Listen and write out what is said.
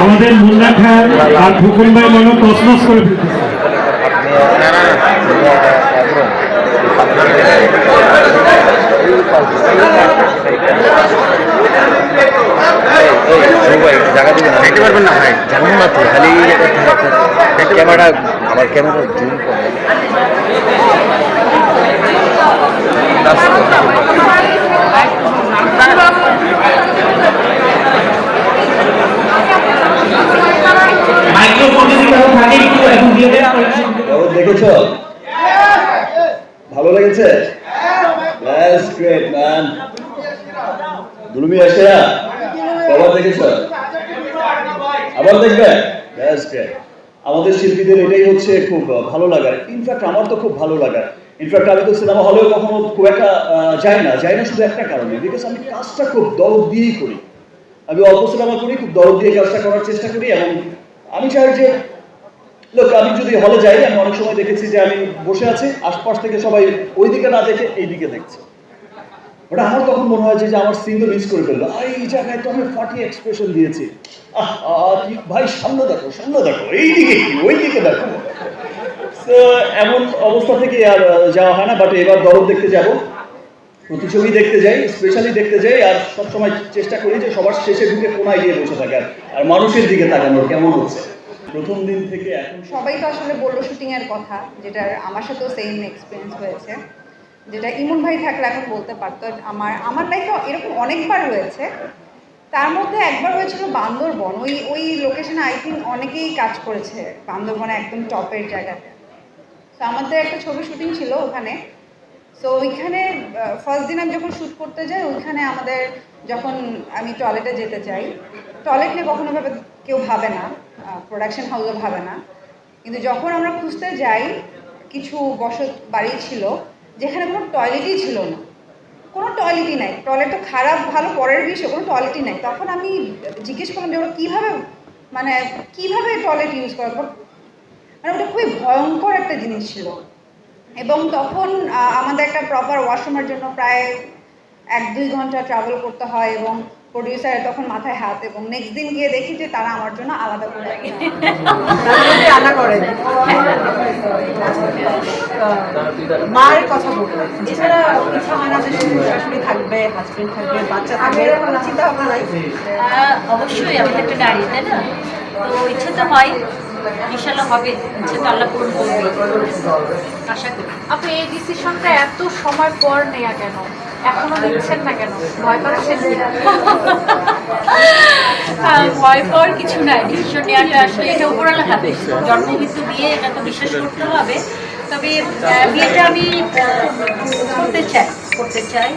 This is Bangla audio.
আমাদের মুন্না খান আর ফুকুন ভাই মনে হয় করে ফেলতেছে। পারবেন না ভাই জানেন না তো খালি ক্যামেরা আমার ক্যামেরা জুম করে। মাইক্রোফোন যদি কারও থাকে একটু এখন দিয়ে দেন। খবর দেখেছ? ভালো লেগেছে দ্যাটস গ্রেট ম্যান দুলুমি আসে না খবর দেখেছ আবার দেখবে দ্যাটস গ্রেট আমাদের শিল্পীদের এটাই হচ্ছে খুব ভালো লাগার ইনফ্যাক্ট আমার তো খুব ভালো লাগার ইনফ্যাক্ট আমি তো সিনেমা হলেও কখনো খুব একটা যাই না। যাই না শুধু একটা কারণে। বিকজ আমি কাজটা খুব দরদ দিয়েই করি। আমি অল্প সিনেমা করি, খুব দরদ দিয়ে কাজটা করার চেষ্টা করি এবং আমি চাই যে লোক আমি যদি হলে যাই, আমি অনেক সময় দেখেছি যে আমি বসে আছি, আশপাশ থেকে সবাই ওই দিকে না দেখে এই দিকে দেখছে। ওটা আমার তখন মনে হয় যে আমার মিস করে ফেলল এই জায়গায় তো আমি এক্সপ্রেশন দিয়েছি। ভাই, সামনে দেখো সামনে দেখো দিকে কি ওই দিকে দেখো এমন অবস্থা থেকে আর যাওয়া হয় না বাট এবার দরদ দেখতে যাব। প্রতিছবি দেখতে যাই স্পেশালি দেখতে যাই, আর সবসময় চেষ্টা করি যে সবার শেষে ঢুকে কোনায় গিয়ে বসে থাকার আর মানুষের দিকে তাকানোর, কেমন হচ্ছে? প্রথম দিন থেকে এখন সবাই তো আসলে বলল শুটিং এর কথা, যেটা আমার সাথেও সেম এক্সপিরিয়েন্স হয়েছে। যেটা ইমন ভাই থাকলে এখন বলতে পারতো, আমার আমার লাইফে এরকম অনেকবার হয়েছে। তার মধ্যে একবার হয়েছিল বান্দরবন। ওই ওই লোকেশনে আই থিঙ্ক অনেকেই কাজ করেছে। বান্দরবনে একদম টপের জায়গাতে। তো আমাদের একটা ছবি শুটিং ছিল ওখানে। সো ওইখানে ফার্স্ট দিন আমি যখন শ্যুট করতে যাই, ওইখানে আমাদের যখন আমি টয়লেটে যেতে চাই টয়লেট নিয়ে কখনো ভাবে, কেউ ভাবে না। প্রোডাকশন হাউসও ভাবে না। কিন্তু যখন আমরা খুঁজতে যাই, কিছু বসত বাড়ি ছিল। যেখানে কোনো টয়লেটই ছিল না। কোনো টয়লেটই নাই। টয়লেট তো খারাপ, ভালো, পরের বিষয় কোনো টয়লেটই নাই। তখন আমি জিজ্ঞেস করলাম যে ওরা কীভাবে মানে কীভাবে টয়লেট ইউজ করে? মানে ওটা খুবই ভয়ঙ্কর একটা জিনিস ছিল। এবং তখন আমাদের একটা প্রপার ওয়াশরুমের জন্য প্রায় এক, দুই ঘণ্টা ট্রাভেল করতে হয় এবং প্রডিউসারের তখন মাথায় হাত এবং নেক্সট দিন গিয়ে দেখি যে তারা আমার জন্য আলাদা করে রান্না করেন মার কথা বললেন এছাড়া ইচ্ছা হয় না যে শুধু শাশুড়ি থাকবে হাজবেন্ড থাকবে বাচ্চা থাকবে এরকম চিন্তা ভাবনা নাই? অবশ্যই আমি তো একটা নারী তাই না? তো ইচ্ছে তো হয় ইনশাল্লাহ হবে ইচ্ছে তো আল্লাহ পূরণ করবে। আশা করি। আপনি এই ডিসিশনটা এত সময় পর নেয়া কেন? এখনও না কেন? ভয় পাচ্ছেন কি? ভয় পাওয়ার কিছু নাই। ডিসিশন নেওয়াটা আসলে এটা উপরালা হাতে। জন্মমৃত্যু দিয়ে এটা তো বিশ্বাস করতে হবে। তবে বিয়েটা আমি করতে চাই করতে চাই।